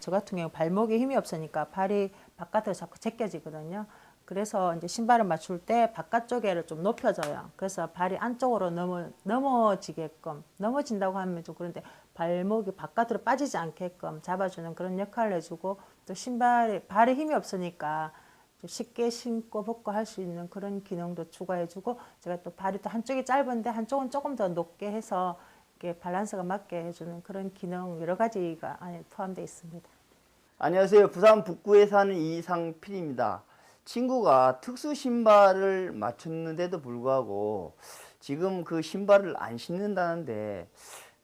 저 같은 경우 발목에 힘이 없으니까 발이 바깥으로 자꾸 제껴지거든요. 그래서 이제 신발을 맞출 때 바깥쪽에를 좀 높여줘요. 그래서 발이 안쪽으로 넘어, 넘어지게끔, 넘어진다고 하면 좀 그런데 발목이 바깥으로 빠지지 않게끔 잡아주는 그런 역할을 해주고 또 신발에, 발에 힘이 없으니까 좀 쉽게 신고 벗고 할 수 있는 그런 기능도 추가해주고 제가 또 발이 또 한쪽이 짧은데 한쪽은 조금 더 높게 해서 밸런스가 맞게 해주는 그런 기능 여러 가지가 안에 포함되어 있습니다. 안녕하세요. 부산 북구에 사는 이상필입니다. 친구가 특수 신발을 맞췄는데도 불구하고 지금 그 신발을 안 신는다는데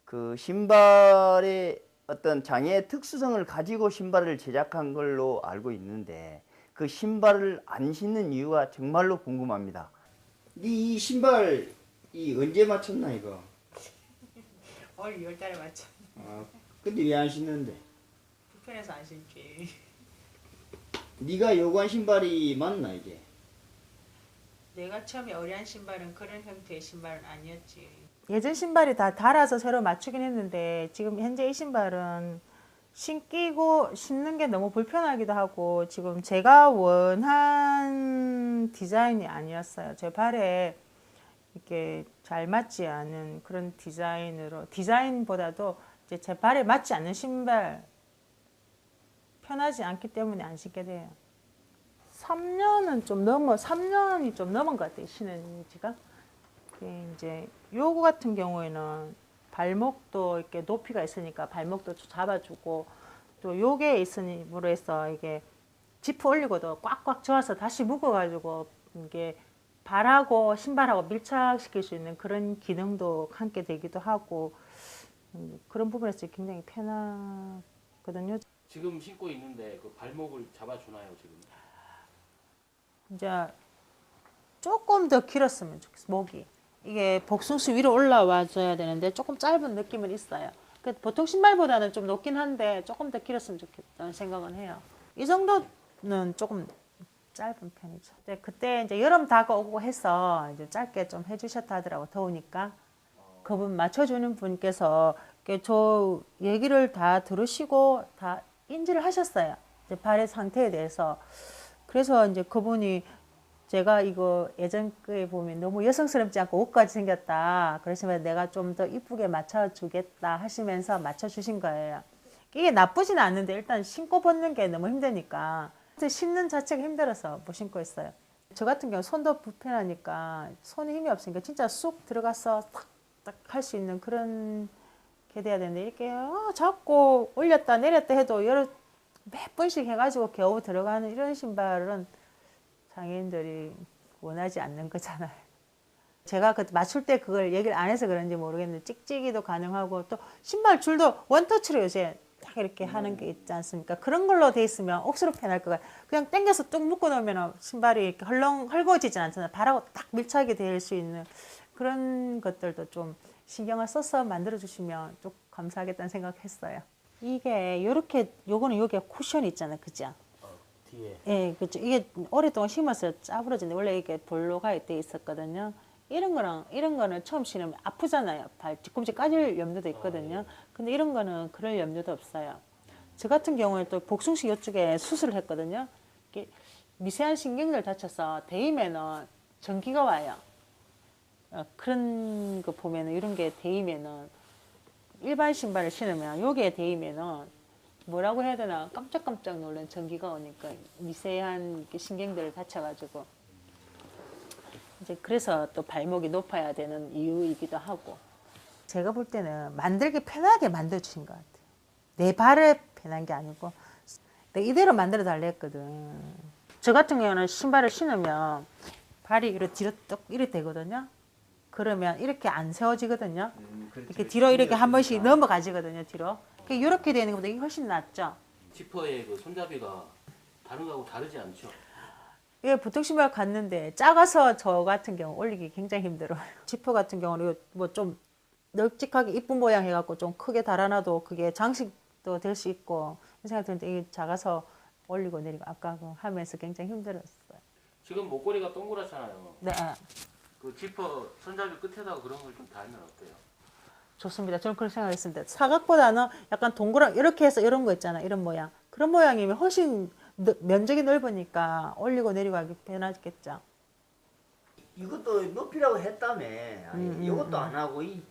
그 신발의 어떤 장애의 특수성을 가지고 신발을 제작한 걸로 알고 있는데 그 신발을 안 신는 이유가 정말로 궁금합니다. 이 신발 이 언제 맞췄나 이거? 올 2월달에 맞죠. 아, 근데 왜 안 신는데? 불편해서 안 신지. 네가 요구한 신발이 맞나 이게? 내가 처음에 어리한 신발은 그런 형태의 신발은 아니었지. 예전 신발이 다 달아서 새로 맞추긴 했는데 지금 현재 이 신발은 신기고 신는 게 너무 불편하기도 하고 지금 제가 원한 디자인이 아니었어요. 제 발에 이렇게 잘 맞지 않은 그런 디자인으로 디자인보다도 이제 제 발에 맞지 않는 신발 편하지 않기 때문에 안 신게 돼요. 3년은 좀 넘어 3년이 좀 넘은 것 같아요 신은 지가 이제 요거 같은 경우에는 발목도 이렇게 높이가 있으니까 발목도 좀 잡아주고 또 요게 있으므로 해서 이게 지프 올리고도 꽉꽉 조아서 다시 묶어가지고 이게 발하고 신발하고 밀착시킬 수 있는 그런 기능도 함께 되기도 하고 음, 그런 부분에서 굉장히 편하거든요. 지금 신고 있는데 그 발목을 잡아주나요 지금? 이제 조금 더 길었으면 좋겠어 목이 이게 복숭수 위로 올라와줘야 되는데 조금 짧은 느낌은 있어요. 그 보통 신발보다는 좀 높긴 한데 조금 더 길었으면 좋겠다는 생각은 해요. 이 정도는 조금 짧은 편이죠. 근데 그때 이제 여름 다가오고 해서 이제 짧게 좀 해주셨다 하더라고 더우니까 그분 맞춰주는 분께서 저 얘기를 다 들으시고 다 인지를 하셨어요. 이제 발의 상태에 대해서 그래서 이제 그분이 제가 이거 예전 거에 보면 너무 여성스럽지 않고 옷까지 생겼다. 그러시면 내가 좀 더 이쁘게 맞춰주겠다 하시면서 맞춰주신 거예요. 이게 나쁘진 않은데 일단 신고 벗는 게 너무 힘드니까 신는 자체가 힘들어서 못 신고 있어요. 저 같은 경우 손도 불편하니까 손에 힘이 없으니까 진짜 쑥 들어가서 탁탁 할 수 있는 그런 게 돼야 되는데 이렇게 어, 잡고 올렸다 내렸다 해도 여러 몇 번씩 해가지고 겨우 들어가는 이런 신발은 장애인들이 원하지 않는 거잖아요. 제가 그 맞출 때 그걸 얘기를 안 해서 그런지 모르겠는데 찍찍이도 가능하고 또 신발 줄도 원터치로 요새 딱 이렇게 하는 게 있지 않습니까? 그런 걸로 돼 있으면 억수로 편할 것 같아요. 그냥 당겨서 뚝 묶어 놓으면 신발이 이렇게 헐렁 헐거워지진 않잖아요. 발하고 딱 밀착이 될 수 있는 그런 것들도 좀 신경을 써서 만들어 주시면 좀 감사하겠다는 생각했어요. 이게 이렇게 요거는 여기에 쿠션이 있잖아요, 그죠? 어, 뒤에 예, 그렇죠. 이게 오랫동안 심어서 짜부러진데 원래 이게 볼로가 돼 있었거든요. 이런 거랑 이런 거는 처음 신으면 아프잖아요. 발 뒤꿈치 까질 염려도 있거든요. 근데 이런 거는 그럴 염려도 없어요. 저 같은 경우에 또 복숭식 이쪽에 수술을 했거든요. 미세한 신경들 다쳐서 대임에는 전기가 와요. 어, 그런 거 보면은 이런 게 대임에는 일반 신발을 신으면 여기에 대임에는 뭐라고 해야 되나 깜짝깜짝 놀란 전기가 오니까 미세한 신경들을 다쳐가지고 이제 그래서 또 발목이 높아야 되는 이유이기도 하고 제가 볼 때는 만들기 편하게 만들어 주신 것 같아요. 내 발을 편한 게 아니고 내가 이대로 만들어 달래 했거든. 저 같은 경우는 신발을 신으면 발이 이렇게 뒤로 뚝 이렇게 되거든요. 그러면 이렇게 안 세워지거든요. 이렇게 뒤로 이렇게 한 번씩 넘어가지거든요. 뒤로. 이렇게 되는 것보다 이게 훨씬 낫죠. 지퍼의 그 손잡이가 다른 거하고 다르지 않죠? 예, 보통 신발 갔는데 작아서 저 같은 경우 올리기 굉장히 힘들어요. 지퍼 같은 경우는 뭐 좀 널찍하게 이쁜 모양 해갖고 좀 크게 달아놔도 그게 장식도 될 수 있고 생각 드는데 이게 작아서 올리고 내리고 아까 그 하면서 굉장히 힘들었어요. 지금 목걸이가 동그랗잖아요. 네, 그 지퍼 손잡이 끝에다가 그런 걸 좀 달면 어때요? 좋습니다. 저는 그렇게 생각했습니다. 사각보다는 약간 동그란 이렇게 해서 이런 거 있잖아. 이런 모양. 그런 모양이면 훨씬 너- 면적이 넓으니까 올리고 내려가기 편하겠죠. 이것도 높이라고 했다며. 아니, 음, 음, 이것도 안 하고 이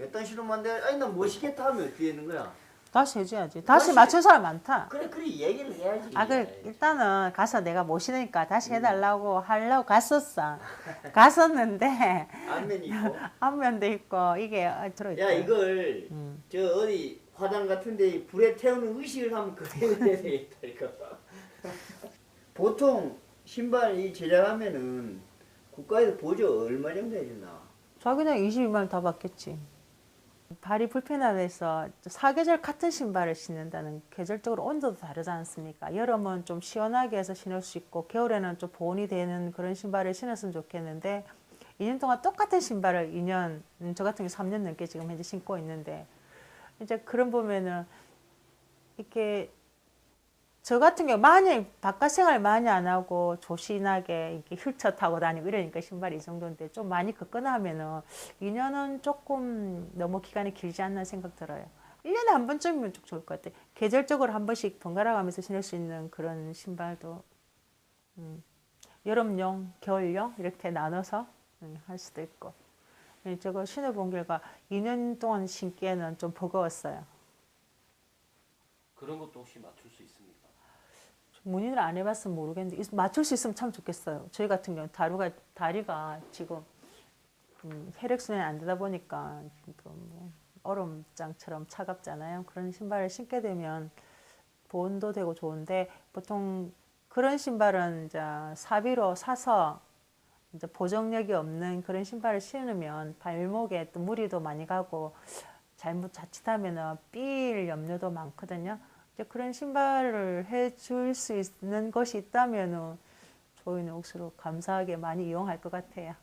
어떤 만들? 아니 나 멋있겠다 하면 어떻게 되는 거야? 다시 해줘야지. 다시 다시- 맞춘 사람 많다. 그래 그래 얘기를 해야지. 아, 그 일단은 가서 내가 모시니까 다시 해달라고 하려고 갔었어. 갔었는데 안면 있고. 앞면도 있고 이게 들어있다. 야 이걸 음. 저 어디 화단 같은데 불에 태우는 의식을 한번 그려야 되겠다 이거. 보통 신발 이 제작하면은 국가에서 보조 얼마 정도 해주나? 자기는 22만 원다 받겠지. 발이 불편하해서 사계절 같은 신발을 신는다는 계절적으로 온도도 다르지 않습니까? 여름은 좀 시원하게 해서 신을 수 있고 겨울에는 좀 보온이 되는 그런 신발을 신었으면 좋겠는데 2년 동안 똑같은 신발을 2년, 음, 저 같은 경우 3년 넘게 지금 현재 신고 있는데 이제 그런 보면은 이렇게 저 같은 경우 많이 바깥 생활 많이 안 하고 조신하게 이렇게 휠체어 타고 다니고 이러니까 신발이 이 정도인데 좀 많이 걷거나 하면은 2년은 조금 너무 기간이 길지 않나 생각 들어요. 1년에 한 번쯤이면 좀 좋을 것 같아. 계절적으로 한 번씩 번갈아 가면서 신을 수 있는 그런 신발도 음, 여름용, 겨울용 이렇게 나눠서 음, 할 수도 있고. 예, 저거 신어본 결과 2년 동안 신기에는 좀 버거웠어요. 그런 것도 혹시 맞출 수 있습니까? 문의를 안 해봤으면 모르겠는데 있- 맞출 수 있으면 참 좋겠어요. 저희 같은 경우 다리가 다리가 지금 음, 혈액순환이 안 되다 보니까 뭐 얼음장처럼 차갑잖아요. 그런 신발을 신게 되면 보온도 되고 좋은데 보통 그런 신발은 이제 사비로 사서 이제 보정력이 없는 그런 신발을 신으면 발목에 또 무리도 많이 가고 잘못 자칫하면은 삘 염려도 많거든요. 그런 신발을 해줄 수 있는 것이 있다면은 저희는 억수로 감사하게 많이 이용할 것 같아요.